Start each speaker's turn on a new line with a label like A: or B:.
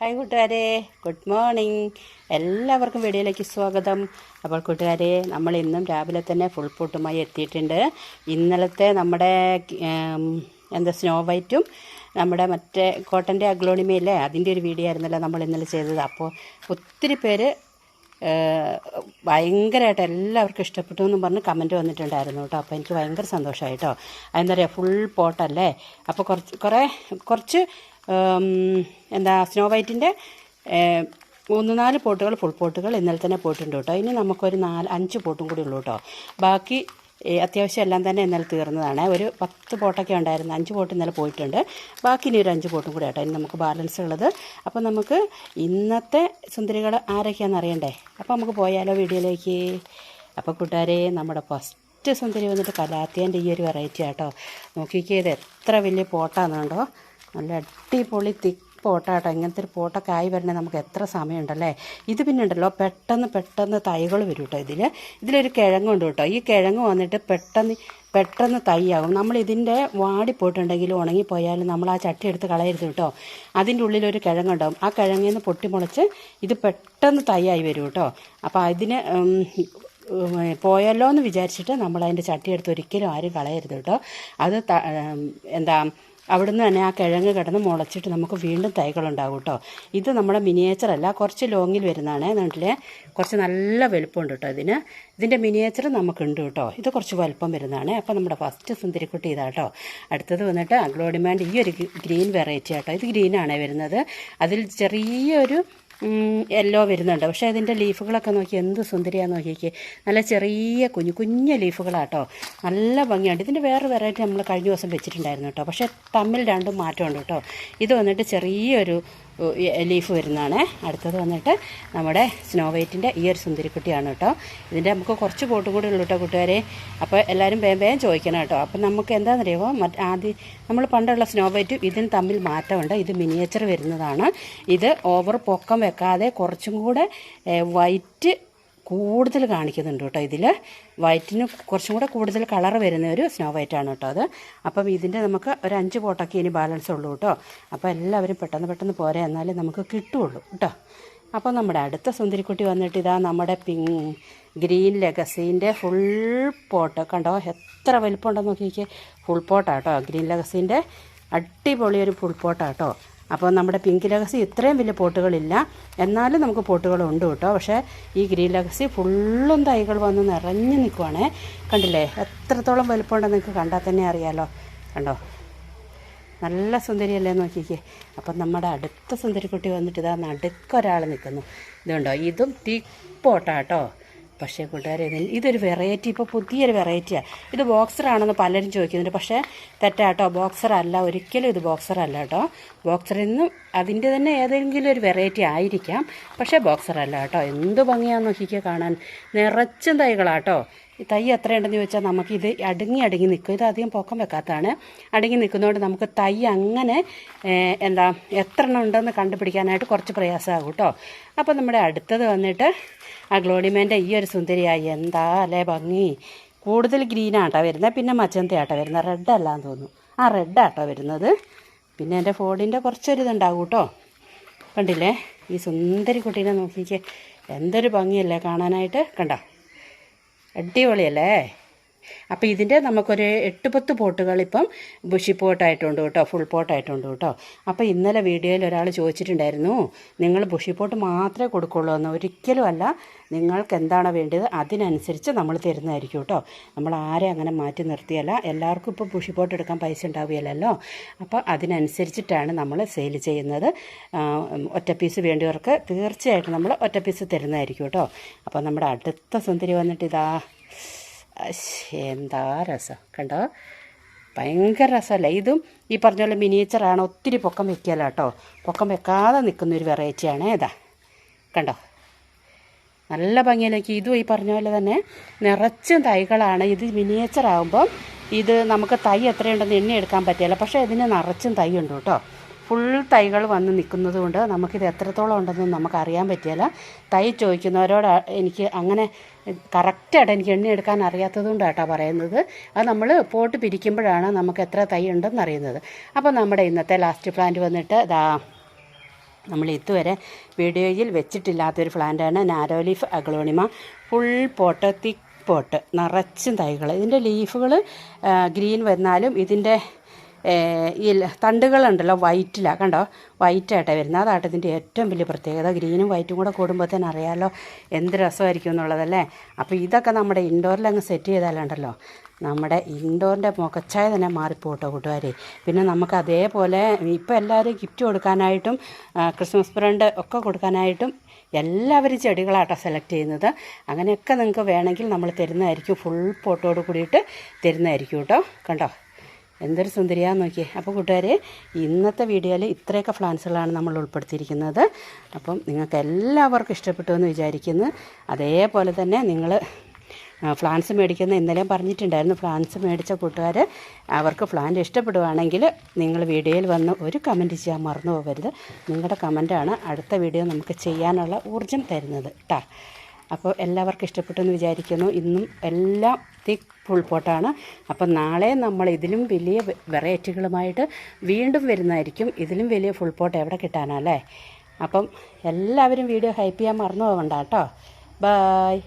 A: Hi കൂട്ടുകാരെ. Good morning എല്ലാവർക്കും വീഡിയോയിലേക്ക് സ്വാഗതം. അപ്പോൾ കൂട്ടുകാരെ നമ്മൾ ഇന്നും രാവിലെ തന്നെ ഫുൾ പൂട്ടുമായി എത്തിയിട്ടുണ്ട്. ഇന്നലത്തെ നമ്മുടെ എന്താ സ്നോ വൈറ്റും നമ്മുടെ മറ്റേ കോട്ടന്റെ അഗ്ലോണിമയില്ലേ അതിന്റെ ഒരു വീഡിയോ ആയിരുന്നല്ലോ നമ്മൾ ഇന്നലെ ചെയ്തത്. അപ്പോൾ ഒത്തിരി പേര് ഭയങ്കരമായിട്ട് എല്ലാവർക്കും ഇഷ്ടപ്പെട്ടു എന്നും പറഞ്ഞ് കമന്റ് വന്നിട്ടുണ്ടായിരുന്നു കേട്ടോ. അപ്പോൾ എനിക്ക് ഭയങ്കര സന്തോഷമായി കേട്ടോ. അതെന്താ പറയുക ഫുൾ പോട്ടല്ലേ? അപ്പോൾ കുറച്ച് കുറേ കുറച്ച് എന്താ സ്നോ വൈറ്റിന്റെ മൂന്ന് നാല് പോട്ടുകൾ ഫുൾ പോട്ടുകൾ ഇന്നലെ തന്നെ പോയിട്ടുണ്ട് കേട്ടോ. ഇനി നമുക്കൊരു നാല് അഞ്ച് പോട്ടും കൂടി ഉള്ളൂ കേട്ടോ. ബാക്കി അത്യാവശ്യം എല്ലാം തന്നെ ഇന്നലെ തീർന്നതാണ്. ഒരു പത്ത് പോട്ടൊക്കെ ഉണ്ടായിരുന്നു. അഞ്ച് പോട്ട് ഇന്നലെ പോയിട്ടുണ്ട്. ബാക്കി ഇനി ഒരു അഞ്ച് പോട്ടും കൂടി കേട്ടോ ഇനി നമുക്ക് ബാലൻസ് ഉള്ളത്. അപ്പോൾ നമുക്ക് ഇന്നത്തെ സുന്ദരികൾ ആരൊക്കെയാണെന്ന് അറിയണ്ടേ? അപ്പോൾ നമുക്ക് പോയാലോ വീഡിയോയിലേക്ക്? അപ്പോൾ കൂട്ടുകാരെ നമ്മുടെ ഫസ്റ്റ് സുന്ദരി വന്നിട്ട് കലാത്തിയന്റെ ഈ ഒരു വെറൈറ്റി ആട്ടോ. നോക്കിക്കേ ഇത് എത്ര വലിയ പോട്ടാണെന്നുണ്ടോ നല്ല അടിപൊളി തിക്ക് പോട്ടാട്ടോ. ഇങ്ങനത്തെ ഒരു പോട്ടൊക്കെ ആയി വരണേ നമുക്ക് എത്ര സമയമുണ്ടല്ലേ? ഇത് പിന്നെ ഉണ്ടല്ലോ പെട്ടെന്ന് പെട്ടെന്ന് തൈകൾ വരും കേട്ടോ ഇതിൽ ഇതിലൊരു കിഴങ്ങുണ്ട് കേട്ടോ. ഈ കിഴങ്ങ് വന്നിട്ട് പെട്ടെന്ന് പെട്ടെന്ന് തൈയാകും നമ്മൾ ഇതിന്റെ വാടിപ്പോയിട്ടുണ്ടെങ്കിൽ ഉണങ്ങിപ്പോയാലും നമ്മൾ ആ ചട്ടി എടുത്ത് കളയരുത് കേട്ടോ. അതിന്റെ ഉള്ളിലൊരു കിഴങ്ങുണ്ടാവും ആ കിഴങ്ങിൽ നിന്ന് പൊട്ടിമുളച്ച് ഇത് പെട്ടെന്ന് തൈയായി വരും കേട്ടോ. അപ്പോൾ അതിന് പോയല്ലോ എന്ന് വിചാരിച്ചിട്ട് നമ്മൾ അതിന്റെ ചട്ടി എടുത്ത് ഒരിക്കലും ആരും കളയരുത് കേട്ടോ. അത് എന്താ അവിടുന്ന് തന്നെ ആ കിഴങ്ങ് കിടന്ന് മുളച്ചിട്ട് നമുക്ക് വീണ്ടും തൈകളുണ്ടാവും കേട്ടോ. ഇത് നമ്മുടെ മിനിയേച്ചർ അല്ല കുറച്ച് ലോങ്ങിൽ വരുന്നതാണ് നാട്ടിലെ കുറച്ച് നല്ല വലുപ്പമുണ്ട് കേട്ടോ ഇതിന്. ഇതിന്റെ മിനിയേച്ചർ നമുക്കുണ്ട് കേട്ടോ. ഇത് കുറച്ച് വലുപ്പം വരുന്നതാണ്. അപ്പോൾ നമ്മുടെ ഫസ്റ്റ് സുന്ദരിക്കുട്ടി ഇതാ കേട്ടോ. അടുത്തത് വന്നിട്ട് അഗ്ലോഡിമാൻഡ് ഈ ഒരു ഗ്രീൻ വെറൈറ്റി ആട്ടോ. ഇത് ഗ്രീനാണ് വരുന്നത്. അതിൽ ചെറിയൊരു യെല്ലോ വരുന്നുണ്ട്. പക്ഷേ അതിന്റെ ലീഫുകളൊക്കെ നോക്കി എന്ത് സുന്ദരിയാന്ന് നോക്കിയേക്ക്. നല്ല ചെറിയ കുഞ്ഞു കുഞ്ഞു ലീഫുകളാട്ടോ. നല്ല ഭംഗിയുണ്ട്. ഇതിന്റെ വേറെ വെറൈറ്റി നമ്മൾ കഴിഞ്ഞ ദിവസം വെച്ചിട്ടുണ്ടായിരുന്നു കേട്ടോ. പക്ഷേ തമ്മിൽ രണ്ടും മാറ്റമുണ്ട് കേട്ടോ. ഇത് വന്നിട്ട് ചെറിയൊരു ലീഫ് വരുന്നതാണ്. അടുത്തത് വന്നിട്ട് നമ്മുടെ സ്നോ വൈറ്റിന്റെ ഈ ഒരു സുന്ദരിക്കുട്ടിയാണ് കേട്ടോ. ഇതിന്റെ നമുക്ക് കുറച്ച് പോട്ടും കൂടി ഉള്ളൂ കേട്ടോ കൂട്ടുകാരെ. അപ്പോൾ എല്ലാവരും വേഗം വേഗം ചോദിക്കണം കേട്ടോ. അപ്പം നമുക്ക് എന്താണെന്നറിയുമോ മറ്റ് ആദ്യം നമ്മൾ പണ്ടുള്ള സ്നോ വൈറ്റും ഇതിന് തമ്മിൽ മാറ്റമുണ്ട്. ഇത് മിനിയേച്ചർ വരുന്നതാണ്. ഇത് ഓവർ പൊക്കം വെക്കാതെ കുറച്ചും കൂടെ വൈറ്റ് കൂടുതൽ കാണിക്കുന്നുണ്ട് കേട്ടോ ഇതിൽ വൈറ്റിന് കുറച്ചും കൂടെ കൂടുതൽ കളർ വരുന്ന ഒരു സ്നോ വൈറ്റ് ആണ് കേട്ടോ അത്. അപ്പം ഇതിന്റെ നമുക്ക് ഒരു അഞ്ച് പോട്ടൊക്കെ ഇനി ബാലൻസ് ഉള്ളൂ കേട്ടോ. അപ്പോൾ എല്ലാവരും പെട്ടെന്ന് പെട്ടെന്ന് പോരെ എന്നാലേ നമുക്ക് കിട്ടുള്ളൂ കേട്ടോ. അപ്പോൾ നമ്മുടെ അടുത്ത സുന്ദരിക്കുട്ടി വന്നിട്ട് ഇതാ നമ്മുടെ പിങ് ഗ്രീൻ ലെഗസീന്റെ ഫുൾ പോട്ട് കണ്ടോ? എത്ര വലിപ്പമുണ്ടെന്ന് നോക്കിക്കേ. ഫുൾ പോട്ടാട്ടോ ഗ്രീൻ ലെഗസീന്റെ അടിപൊളി ഒരു ഫുൾ പോട്ടാട്ടോ അപ്പോൾ നമ്മുടെ പിങ്ക് ലഗസി ഇത്രയും വലിയ പോട്ടുകളില്ല. എന്നാലും നമുക്ക് പോട്ടുകളുണ്ട് കേട്ടോ. പക്ഷേ ഈ ഗ്രീൻ ലഗസി ഫുള്ളും തൈകൾ വന്ന് നിറഞ്ഞു നിൽക്കുവാണേ കണ്ടില്ലേ? എത്രത്തോളം വലുപ്പമുണ്ടെന്ന് നിങ്ങൾക്ക് കണ്ടാൽ തന്നെ അറിയാലോ. കണ്ടോ? നല്ല സുന്ദരിയല്ലേ നോക്കിക്കേ. അപ്പം നമ്മുടെ അടുത്ത സുന്ദരിക്കുട്ടി വന്നിട്ട് ഇതാ നടുക്കൊരാൾ നിൽക്കുന്നു. ഇതുണ്ടോ? ഇതും തിപ്പോട്ടാട്ടോ പക്ഷേ കൂട്ടുകാരെ ഇതിൽ ഇതൊരു വെറൈറ്റി ഇപ്പോൾ പുതിയൊരു വെറൈറ്റിയാണ് ഇത് ബോക്സറാണെന്ന് പലരും ചോദിക്കുന്നുണ്ട്. പക്ഷേ തെറ്റാട്ടോ ബോക്സർ അല്ല. ഒരിക്കലും ഇത് ബോക്സർ അല്ല കേട്ടോ. ബോക്സറിൽ നിന്നും അതിന്റെ തന്നെ ഏതെങ്കിലും ഒരു വെറൈറ്റി ആയിരിക്കാം. പക്ഷേ ബോക്സർ അല്ല കേട്ടോ. എന്ത് ഭംഗിയാന്ന് നോക്കിക്കുക കാണാൻ. നിറച്ചും തൈകളാട്ടോ. തൈ എത്രയുണ്ടെന്ന് ചോദിച്ചാൽ നമുക്കിത് അടുങ്ങി അടുങ്ങി നിൽക്കും. ഇത് അധികം പൊക്കം വെക്കാത്തതാണ്. അടുങ്ങി നിൽക്കുന്നതുകൊണ്ട് നമുക്ക് തൈ അങ്ങനെ എന്താ എത്ര എണ്ണം ഉണ്ടെന്ന് കണ്ടുപിടിക്കാനായിട്ട് കുറച്ച് പ്രയാസമാകും കേട്ടോ. അപ്പോൾ നമ്മുടെ അടുത്തത് വന്നിട്ട് ആ ഗ്ലോഡിമേന്റെ ഈ ഒരു സുന്ദരിയായി. എന്താ അല്ലേ ഭംഗി? കൂടുതൽ ഗ്രീനാട്ടോ വരുന്നത്. പിന്നെ മച്ചന്തയാട്ടോ വരുന്നത്. റെഡ് അല്ലാന്ന് തോന്നുന്നു. ആ റെഡ് റെഡാട്ടോ വരുന്നത്. പിന്നെ എന്റെ ഫോണിന്റെ കുറച്ചൊരു ഇതുണ്ടാകും കേട്ടോ. കണ്ടില്ലേ? ഈ സുന്ദരി കുട്ടീനെ നോക്കിക്കേ. എന്തൊരു ഭംഗിയല്ലേ കാണാനായിട്ട്. കണ്ടോ? അടിപൊളിയല്ലേ? അപ്പോൾ ഇതിന്റെ നമുക്കൊരു എട്ട് പത്ത് പോട്ടുകൾ ഇപ്പം ബുഷി പോട്ടായിട്ടുണ്ട് കേട്ടോ ഫുൾ പോട്ടായിട്ടുണ്ട് കേട്ടോ. അപ്പോൾ ഇന്നലെ വീഡിയോയിൽ ഒരാൾ ചോദിച്ചിട്ടുണ്ടായിരുന്നു നിങ്ങൾ ബുഷി പോട്ട് മാത്രമേ കൊടുക്കുള്ളൂ എന്ന്. ഒരിക്കലും അല്ല നിങ്ങൾക്ക് എന്താണോ വേണ്ടത് അതിനനുസരിച്ച് നമ്മൾ തരുന്നതായിരിക്കും കേട്ടോ. നമ്മൾ ആരെ അങ്ങനെ മാറ്റി നിർത്തിയല്ല എല്ലാവർക്കും ഇപ്പോൾ ബുഷി പോട്ട് എടുക്കാൻ പൈസ ഉണ്ടാവുകയല്ലോ അപ്പോൾ അതിനനുസരിച്ചിട്ടാണ് നമ്മൾ സെയിൽ ചെയ്യുന്നത്. ഒറ്റ പീസ് വേണ്ടിയവർക്ക് തീർച്ചയായിട്ടും നമ്മൾ ഒറ്റ പീസ് തരുന്നതായിരിക്കും കേട്ടോ. അപ്പോൾ നമ്മുടെ അടുത്ത സുന്ദരി വന്നിട്ട് ഇതാ എന്താ രസം. കണ്ടോ? ഭയങ്കര രസമല്ലേ ഇതും ഈ പറഞ്ഞ പോലെ മിനിയേച്ചറാണ് ഒത്തിരി പൊക്കം വെക്കുകയല്ല കേട്ടോ. പൊക്കം വെക്കാതെ നിൽക്കുന്ന ഒരു വെറൈറ്റിയാണ് ഇതാ കണ്ടോ? നല്ല ഭംഗിയിലേക്ക് ഇതും ഈ പറഞ്ഞ പോലെ തന്നെ നിറച്ചും തൈകളാണ്. ഇത് മിനിയേച്ചർ ആകുമ്പം ഇത് നമുക്ക് തൈ എത്രയുണ്ടെന്ന് എണ്ണി എടുക്കാൻ പറ്റില്ല. പക്ഷേ ഇതിന് നിറച്ചും തൈ ഉണ്ട് കേട്ടോ. ഫുൾ തൈകൾ വന്ന് നിൽക്കുന്നത് കൊണ്ട് നമുക്കിത് എത്രത്തോളം ഉണ്ടെന്ന് നമുക്ക് അറിയാൻ പറ്റിയല്ല തൈ ചോദിക്കുന്നവരോട് എനിക്ക് അങ്ങനെ കറക്റ്റായിട്ട് എനിക്ക് എണ്ണി എടുക്കാൻ അറിയാത്തത് കൊണ്ടാട്ടോ പറയുന്നത്. അത് നമ്മൾ പോട്ട് പിരിക്കുമ്പോഴാണ് നമുക്ക് എത്ര തൈ ഉണ്ടെന്ന് അറിയുന്നത്. അപ്പോൾ നമ്മുടെ ഇന്നത്തെ ലാസ്റ്റ് പ്ലാന്റ് വന്നിട്ട് ഇതാ നമ്മൾ ഇതുവരെ വീഡിയോയിൽ വെച്ചിട്ടില്ലാത്തൊരു പ്ലാന്റാണ് narrow leaf aglaonema. Full pot thick pot നിറച്ചും തൈകൾ. ഇതിന്റെ ലീഫുകൾ ഗ്രീൻ വന്നാലും ഇതിന്റെ ഈ തണ്ടുകളുണ്ടല്ലോ വൈറ്റിലാണ് കണ്ടോ? വൈറ്റായിട്ടാണ് വരുന്നത്. അതാട്ട് ഇതിന്റെ ഏറ്റവും വലിയ പ്രത്യേകത. ഗ്രീനും വൈറ്റും കൂടെ കൂടുമ്പോൾ തന്നെ അറിയാമല്ലോ എന്ത് രസമായിരിക്കും എന്നുള്ളതല്ലേ? അപ്പോൾ ഇതൊക്കെ നമ്മുടെ ഇൻഡോറിൽ അങ്ങ് സെറ്റ് ചെയ്താലുണ്ടല്ലോ. നമ്മുടെ ഇൻഡോറിന്റെ മുഖച്ചായ തന്നെ മാറിപ്പോട്ടോ കൂട്ടുകാരെ. പിന്നെ നമുക്ക് അതേപോലെ ഇപ്പോൾ എല്ലാവരും ഗിഫ്റ്റ് കൊടുക്കാനായിട്ടും ക്രിസ്മസ് ഫ്രണ്ട് ഒക്കെ കൊടുക്കാനായിട്ടും എല്ലാവരും ചെടികളാട്ടോ സെലക്ട് ചെയ്യുന്നത്. അങ്ങനെയൊക്കെ നിങ്ങൾക്ക് വേണമെങ്കിൽ നമ്മൾ തരുന്നതായിരിക്കും. ഫുൾ പോട്ടോട് കൂടിയിട്ട് തരുന്നതായിരിക്കും കേട്ടോ. കണ്ടോ? എന്തൊരു സുന്ദരിയാന്ന് നോക്കിയേ. അപ്പോൾ കൂട്ടുകാരെ ഇന്നത്തെ വീഡിയോയിൽ ഇത്രയൊക്കെ ഫ്ലാൻസുകളാണ് നമ്മൾ ഉൾപ്പെടുത്തിയിരിക്കുന്നത്. അപ്പം നിങ്ങൾക്ക് എല്ലാവർക്കും ഇഷ്ടപ്പെട്ടു എന്ന് വിചാരിക്കുന്നു. അതേപോലെ തന്നെ നിങ്ങൾ ഫ്ലാൻസ് മേടിക്കുന്ന ഇന്നലെ പറഞ്ഞിട്ടുണ്ടായിരുന്നു. ഫ്ലാൻസ് മേടിച്ച കൂട്ടുകാർ അവർക്ക് പ്ലാന്റ് ഇഷ്ടപ്പെടുവാണെങ്കിൽ നിങ്ങൾ വീഡിയോയിൽ വന്ന് ഒരു കമന്റ് ചെയ്യാൻ മറന്നു പോകരുത്. നിങ്ങളുടെ കമന്റാണ് അടുത്ത വീഡിയോ നമുക്ക് ചെയ്യാനുള്ള ഊർജം തരുന്നത് കേട്ടോ അപ്പോൾ എല്ലാവർക്കും ഇഷ്ടപ്പെട്ടു എന്ന് വിചാരിക്കുന്നു. ഇന്നും എല്ലാം തിക്ക് ഫുൾ പോട്ടാണ് അപ്പം നാളെ നമ്മൾ ഇതിലും വലിയ വെറൈറ്റികളുമായിട്ട് വീണ്ടും വരുന്നതായിരിക്കും. ഇതിലും വലിയ ഫുൾ പോട്ട് എവിടെ കിട്ടാനല്ലേ അപ്പം എല്ലാവരും വീഡിയോ ഹൈപ്പ് ചെയ്യാൻ മറന്നു പോകണ്ട കേട്ടോ. ബായ്